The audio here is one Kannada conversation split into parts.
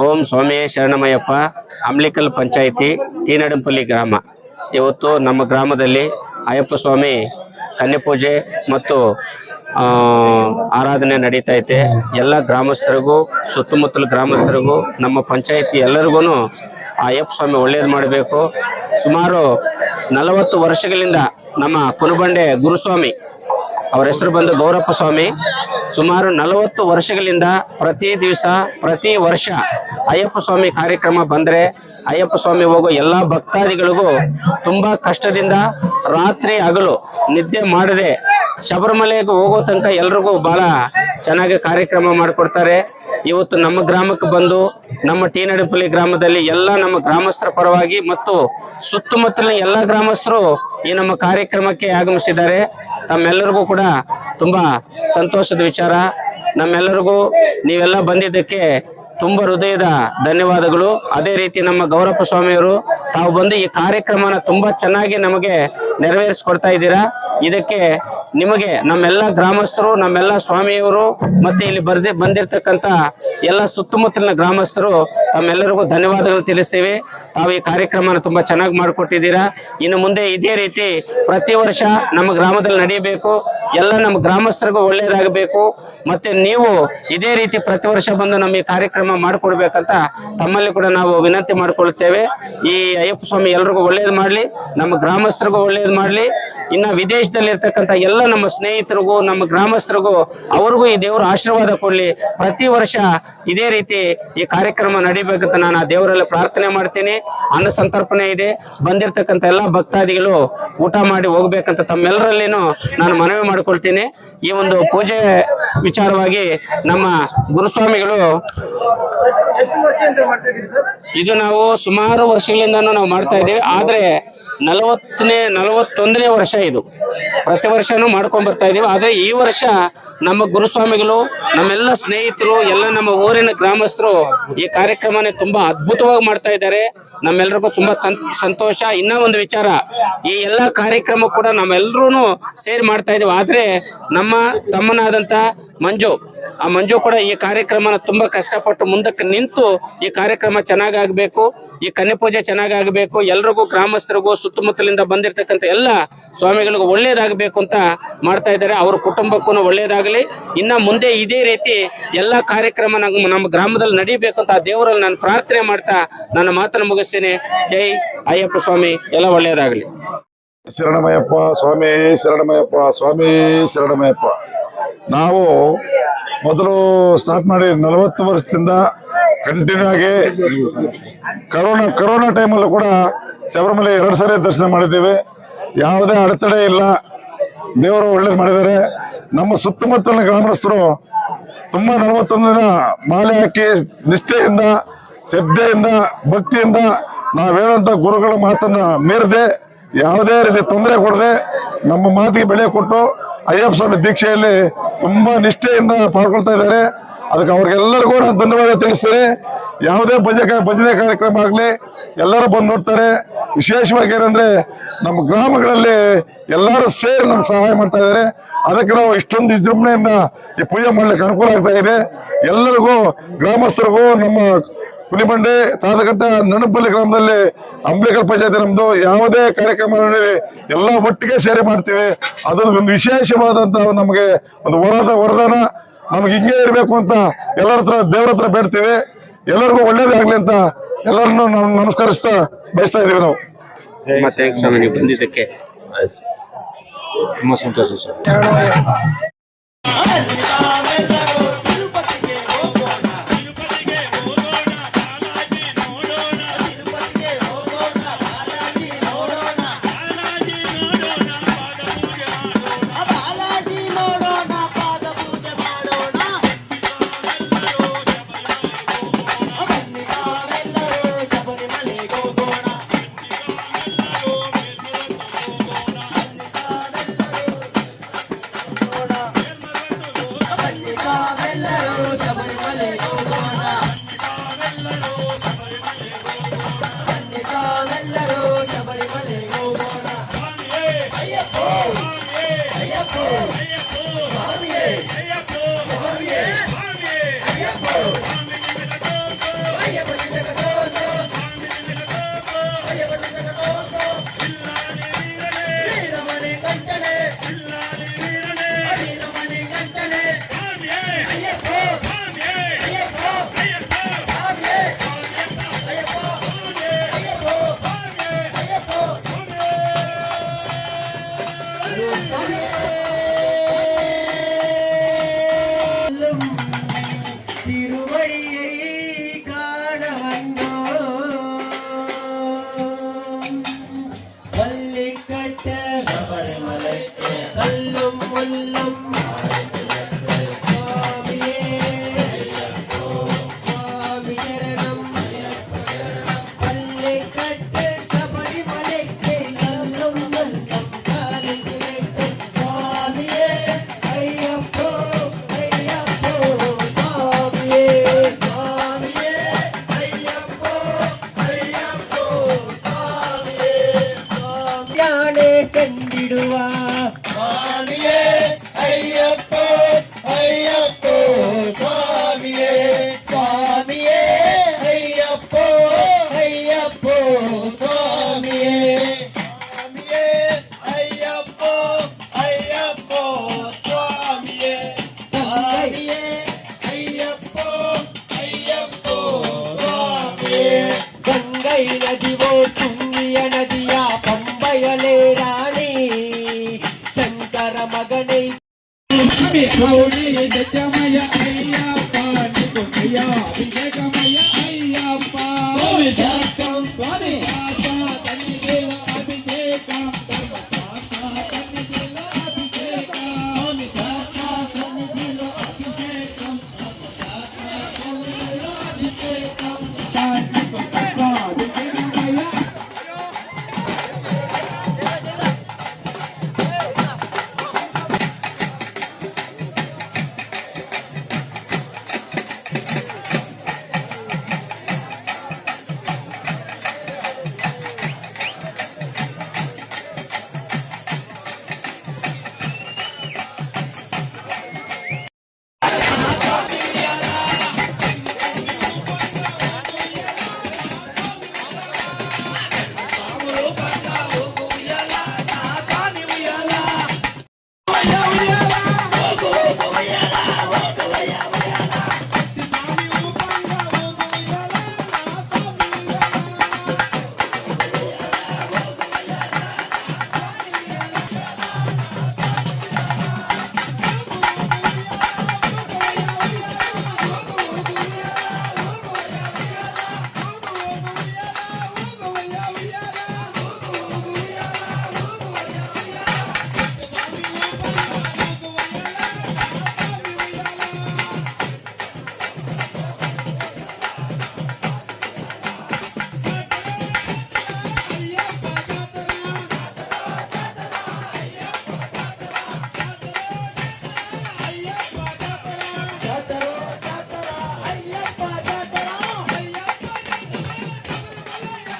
ಓಂ ಸ್ವಾಮಿ ಶರಣಮಯ್ಯಪ್ಪ ಅಂಬ್ಲಿಕಲ್ ಪಂಚಾಯಿತಿ ತೀನಡಂಪಲ್ಲಿ ಗ್ರಾಮ. ಇವತ್ತು ನಮ್ಮ ಗ್ರಾಮದಲ್ಲಿ ಅಯ್ಯಪ್ಪ ಸ್ವಾಮಿ ಕನ್ಯಪೂಜೆ ಮತ್ತು ಆ, ಆರಾಧನೆ ನಡೀತಾ ಐತೆ. ಎಲ್ಲ ಗ್ರಾಮಸ್ಥರಿಗೂ ಸುತ್ತಮುತ್ತಲ ಗ್ರಾಮಸ್ಥರಿಗೂ ನಮ್ಮ ಪಂಚಾಯಿತಿ ಎಲ್ಲರಿಗೂ ಅಯ್ಯಪ್ಪ ಸ್ವಾಮಿ ಒಳ್ಳೇದು ಮಾಡಬೇಕು. ಸುಮಾರು ನಲವತ್ತು ವರ್ಷಗಳಿಂದ ನಮ್ಮ ಕುನಬಂಡೆ ಗುರುಸ್ವಾಮಿ ಅವರ ಹೆಸರು ಬಂದು ಗೌರಪ್ಪ ಸ್ವಾಮಿ. ಸುಮಾರು ನಲವತ್ತು ವರ್ಷಗಳಿಂದ ಪ್ರತಿ ದಿವಸ, ಪ್ರತಿ ವರ್ಷ ಅಯ್ಯಪ್ಪ ಸ್ವಾಮಿ ಕಾರ್ಯಕ್ರಮ ಬಂದರೆ ಅಯ್ಯಪ್ಪ ಸ್ವಾಮಿ ಹೋಗೋ ಎಲ್ಲ ಭಕ್ತಾದಿಗಳಿಗೂ ತುಂಬ ಕಷ್ಟದಿಂದ ರಾತ್ರಿ ಹಗಲು ನಿದ್ದೆ ಮಾಡದೆ ಶಬರಿಮಲೆಗೆ ಹೋಗೋ ತನಕ ಎಲ್ರಿಗೂ ಬಹಳ ಚೆನ್ನಾಗಿ ಕಾರ್ಯಕ್ರಮ ಮಾಡಿಕೊಡ್ತಾರೆ. ಇವತ್ತು ನಮ್ಮ ಗ್ರಾಮಕ್ಕೆ ಬಂದು, ನಮ್ಮ ಟೀನಡಿಪಲ್ಲಿ ಗ್ರಾಮದಲ್ಲಿ ಎಲ್ಲ ನಮ್ಮ ಗ್ರಾಮಸ್ಥರ ಪರವಾಗಿ ಮತ್ತು ಸುತ್ತಮುತ್ತಲಿನ ಎಲ್ಲ ಗ್ರಾಮಸ್ಥರು ಈ ನಮ್ಮ ಕಾರ್ಯಕ್ರಮಕ್ಕೆ ಆಗಮಿಸಿದ್ದಾರೆ. ತಮ್ಮೆಲ್ಲರಿಗೂ ಕೂಡ ತುಂಬ ಸಂತೋಷದ ವಿಚಾರ. ನಮ್ಮೆಲ್ಲರಿಗೂ ನೀವೆಲ್ಲ ಬಂದಿದ್ದಕ್ಕೆ ತುಂಬ ಹೃದಯದ ಧನ್ಯವಾದಗಳು. ಅದೇ ರೀತಿ ನಮ್ಮ ಗೌರಪ್ಪ ಸ್ವಾಮಿಯವರು, ತಾವು ಬಂದು ಈ ಕಾರ್ಯಕ್ರಮನ ತುಂಬಾ ಚೆನ್ನಾಗಿ ನಮಗೆ ನೆರವೇರಿಸ್ಕೊಡ್ತಾ ಇದ್ದೀರಾ. ಇದಕ್ಕೆ ನಿಮಗೆ ನಮ್ಮೆಲ್ಲ ಗ್ರಾಮಸ್ಥರು, ನಮ್ಮೆಲ್ಲ ಸ್ವಾಮಿಯವರು, ಮತ್ತೆ ಇಲ್ಲಿ ಬರ್ದಿ, ಬಂದಿರತಕ್ಕಂಥ ಎಲ್ಲ ಸುತ್ತಮುತ್ತಲಿನ ಗ್ರಾಮಸ್ಥರು, ತಮ್ಮೆಲ್ಲರಿಗೂ ಧನ್ಯವಾದಗಳು ತಿಳಿಸ್ತೀವಿ. ತಾವು ಈ ಕಾರ್ಯಕ್ರಮನ ತುಂಬ ಚೆನ್ನಾಗಿ ಮಾಡಿಕೊಟ್ಟಿದ್ದೀರಾ. ಇನ್ನು ಮುಂದೆ ಇದೇ ರೀತಿ ಪ್ರತಿ ವರ್ಷ ನಮ್ಮ ಗ್ರಾಮದಲ್ಲಿ ನಡೆಯಬೇಕು. ಎಲ್ಲ ನಮ್ಮ ಗ್ರಾಮಸ್ಥರಿಗೂ ಒಳ್ಳೆಯದಾಗಬೇಕು ಮತ್ತೆ ನೀವು ಇದೇ ರೀತಿ ಪ್ರತಿ ವರ್ಷ ಬಂದು ನಮ್ಮ ಈ ಕಾರ್ಯಕ್ರಮ ಮಾಡಿಕೊಡ್ಬೇಕಂತ ತಮ್ಮಲ್ಲಿ ಕೂಡ ನಾವು ವಿನಂತಿ ಮಾಡಿಕೊಳ್ಳುತ್ತೇವೆ. ಈ ಅಯ್ಯಪ್ಪ ಸ್ವಾಮಿ ಎಲ್ರಿಗೂ ಒಳ್ಳೇದು ಮಾಡಲಿ, ನಮ್ಮ ಗ್ರಾಮಸ್ಥರಿಗೂ ಒಳ್ಳೇದು ಮಾಡಲಿ. ಇನ್ನು ವಿದೇಶದಲ್ಲಿ ಇರ್ತಕ್ಕಂಥ ಎಲ್ಲ ನಮ್ಮ ಸ್ನೇಹಿತರಿಗೂ ನಮ್ಮ ಗ್ರಾಮಸ್ಥರಿಗೂ ಅವ್ರಿಗೂ ಈ ದೇವರ ಆಶೀರ್ವಾದ ಕೊಡಲಿ. ಪ್ರತಿ ವರ್ಷ ಇದೇ ರೀತಿ ಈ ಕಾರ್ಯಕ್ರಮ ನಡಿಬೇಕಂತ ನಾನು ಆ ದೇವರಲ್ಲಿ ಪ್ರಾರ್ಥನೆ ಮಾಡ್ತೀನಿ. ಅನ್ನ ಸಂತರ್ಪಣೆ ಇದೆ. ಬಂದಿರತಕ್ಕಂಥ ಎಲ್ಲ ಭಕ್ತಾದಿಗಳು ಊಟ ಮಾಡಿ ಹೋಗ್ಬೇಕಂತ ತಮ್ಮೆಲ್ಲರಲ್ಲಿನೂ ನಾನು ಮನವಿ ಮಾಡಿಕೊಳ್ತೀನಿ. ಈ ಒಂದು ಪೂಜೆ ವಿಚಾರವಾಗಿ ನಮ್ಮ ಗುರುಸ್ವಾಮಿಗಳು ಇದು ನಾವು ಸುಮಾರು ವರ್ಷಗಳಿಂದ ನಾವು ಮಾಡ್ತಾ ಇದ್ದೀವಿ. ಆದರೆ ನಲವತ್ತನೇ ನಲವತ್ತೊಂದನೇ ವರ್ಷ ಇದು. ಪ್ರತಿ ವರ್ಷನೂ ಮಾಡ್ಕೊಂಡ್ ಬರ್ತಾ ಇದೀವಿ. ಆದ್ರೆ ಈ ವರ್ಷ ನಮ್ಮ ಗುರುಸ್ವಾಮಿಗಳು, ನಮ್ಮೆಲ್ಲ ಸ್ನೇಹಿತರು, ಎಲ್ಲ ನಮ್ಮ ಊರಿನ ಗ್ರಾಮಸ್ಥರು ಈ ಕಾರ್ಯಕ್ರಮನ ತುಂಬಾ ಅದ್ಭುತವಾಗಿ ಮಾಡ್ತಾ ಇದ್ದಾರೆ. ನಮ್ಮೆಲ್ರಿಗೂ ತುಂಬಾ ಸಂತೋಷ. ಇನ್ನ ಒಂದು ವಿಚಾರ, ಈ ಎಲ್ಲ ಕಾರ್ಯಕ್ರಮ ಕೂಡ ನಾವೆಲ್ಲರೂ ಸೇರಿ ಮಾಡ್ತಾ ಇದೀವಿ. ಆದ್ರೆ ನಮ್ಮ ತಮ್ಮನಾದಂತ ಮಂಜು, ಆ ಮಂಜು ಕೂಡ ಈ ಕಾರ್ಯಕ್ರಮನ ತುಂಬಾ ಕಷ್ಟಪಟ್ಟು ಮುಂದಕ್ಕೆ ನಿಂತು ಈ ಕಾರ್ಯಕ್ರಮ ಚೆನ್ನಾಗಾಗಬೇಕು, ಈ ಕನ್ಯಾ ಪೂಜೆ ಚೆನ್ನಾಗಾಗಬೇಕು, ಎಲ್ರಿಗೂ ಗ್ರಾಮಸ್ಥರಿಗೂ ಸುತ್ತಮುತ್ತಲಿಂದ ಬಂದಿರತಕ್ಕಂಥ ಎಲ್ಲ ಸ್ವಾಮಿಗಳಿಗೂ ಒಳ್ಳೇದಾಗಬೇಕು ಅಂತ ಮಾಡ್ತಾ ಇದ್ದಾರೆ. ಅವ್ರ ಕುಟುಂಬಕ್ಕೂ ಒಳ್ಳೇದಾಗಲಿ. ಇನ್ನ ಮುಂದೆ ಇದೇ ರೀತಿ ಎಲ್ಲ ಕಾರ್ಯಕ್ರಮ ನಮ್ಮ ನಮ್ಮ ಗ್ರಾಮದಲ್ಲಿ ನಡೀಬೇಕು ಅಂತ ದೇವರಲ್ಲಿ ನಾನು ಪ್ರಾರ್ಥನೆ ಮಾಡ್ತಾ ನನ್ನ ಮಾತನ್ನು ಮುಗಿಸ್ತೀನಿ. ಜೈ ಅಯ್ಯಪ್ಪ ಸ್ವಾಮಿ. ಎಲ್ಲ ಒಳ್ಳೇದಾಗಲಿ. ಶರಣಮಯಪ್ಪ ಸ್ವಾಮಿ ಶರಣಮಯಪ್ಪ ಸ್ವಾಮಿ ಶರಣಮಯಪ್ಪ ನಾವು ಮೊದಲು ಸ್ಟಾರ್ಟ್ ಮಾಡಿ ನಲವತ್ತು ವರ್ಷದಿಂದ ಕಂಟಿನ್ಯೂ ಆಗಿ ಕರೋನಾ ಕರೋನಾ ಟೈಮಲ್ಲೂ ಕೂಡ ಶಬರಿಮಲೆ ಎರಡು ಸಾರಿ ದರ್ಶನ ಮಾಡಿದ್ದೇವೆ. ಯಾವುದೇ ಅಡೆತಡೆ ಇಲ್ಲ. ದೇವರು ಒಳ್ಳೇದು ಮಾಡಿದ್ದಾರೆ ನಮ್ಮ ಸುತ್ತಮುತ್ತಲಿನ ಗ್ರಾಮಸ್ಥರು ತುಂಬ ನಲವತ್ತೊಂದು ದಿನ ಮಾಲೆ ಹಾಕಿ ನಿಷ್ಠೆಯಿಂದ, ಶ್ರದ್ಧೆಯಿಂದ, ಭಕ್ತಿಯಿಂದ ನಾವೇನಂತ ಗುರುಗಳ ಮಾತನ್ನು ಮೀರದೆ ಯಾವುದೇ ರೀತಿ ತೊಂದರೆ ಕೊಡದೆ ನಮ್ಮ ಮಾತಿಗೆ ಬೆಳೆ ಕೊಟ್ಟು ಅಯ್ಯಪ್ಪ ಸ್ವಾಮಿ ದೀಕ್ಷೆಯಲ್ಲಿ ತುಂಬ ನಿಷ್ಠೆಯಿಂದ ಪಾಲ್ಗೊಳ್ತಾ ಇದ್ದಾರೆ. ಅದಕ್ಕೆ ಅವ್ರಿಗೆಲ್ಲರಿಗೂ ನಾನು ಧನ್ಯವಾದ ತಿಳಿಸ್ತೇನೆ. ಯಾವುದೇ ಭಜ ಭಜನೆ ಕಾರ್ಯಕ್ರಮ ಆಗಲಿ, ಎಲ್ಲರೂ ಬಂದು ನೋಡ್ತಾರೆ. ವಿಶೇಷವಾಗಿ ಏನಂದ್ರೆ ನಮ್ಮ ಗ್ರಾಮಗಳಲ್ಲಿ ಎಲ್ಲರೂ ಸೇರಿ ನಮ್ಗೆ ಸಹಾಯ ಮಾಡ್ತಾ ಇದ್ದಾರೆ. ಅದಕ್ಕೆ ನಾವು ಇಷ್ಟೊಂದು ವಿಜೃಂಭಣೆಯಿಂದ ಈ ಪೂಜೆ ಮಾಡ್ಲಿಕ್ಕೆ ಅನುಕೂಲ ಆಗ್ತಾ ಇದೆ. ಎಲ್ಲರಿಗೂ ಗ್ರಾಮಸ್ಥರಿಗೂ ನಮ್ಮ ಹುಲಿಬಂಡೆ ತಾತಕಟ್ಟ ನಣಪಲ್ಲಿ ಗ್ರಾಮದಲ್ಲಿ ಅಂಬ್ಲಿಕರ್ ಪಂಚಾಯತಿ ನಮ್ದು ಯಾವುದೇ ಕಾರ್ಯಕ್ರಮ ಎಲ್ಲ ಒಟ್ಟಿಗೆ ಸೇರಿ ಮಾಡ್ತೀವಿ. ಅದೊಂದು ಒಂದು ವಿಶೇಷವಾದಂತ ನಮಗೆ ಒಂದು ವರದ ವರದಾನ. ನಮ್ಗೆ ಹಿಂಗೆ ಇರಬೇಕು ಅಂತ ಎಲ್ಲರ ಹತ್ರ, ದೇವ್ರ ಹತ್ರ ಬೇಡ್ತೀವಿ. ಎಲ್ಲರಿಗೂ ಒಳ್ಳೇದಾಗ್ಲಿ ಅಂತ ಎಲ್ಲರನ್ನು ನಾವು ನಮಸ್ಕರಿಸ್ತಾ ಬಯಸ್ತಾ ಇದೀವಿ ನಾವು. ಮತ್ತೆ ಸ್ವಾಮಿ ನೀವು ಬಂದಿದ್ದಕ್ಕೆ ತುಂಬಾ ಸಂತೋಷ ಸರ್. సాగని గౌరీ నిజమయ అయ్యప్ప నీకు ప్రియ విజయమయ అయ్యప్ప విజయకం స్వామి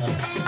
Nice.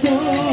do.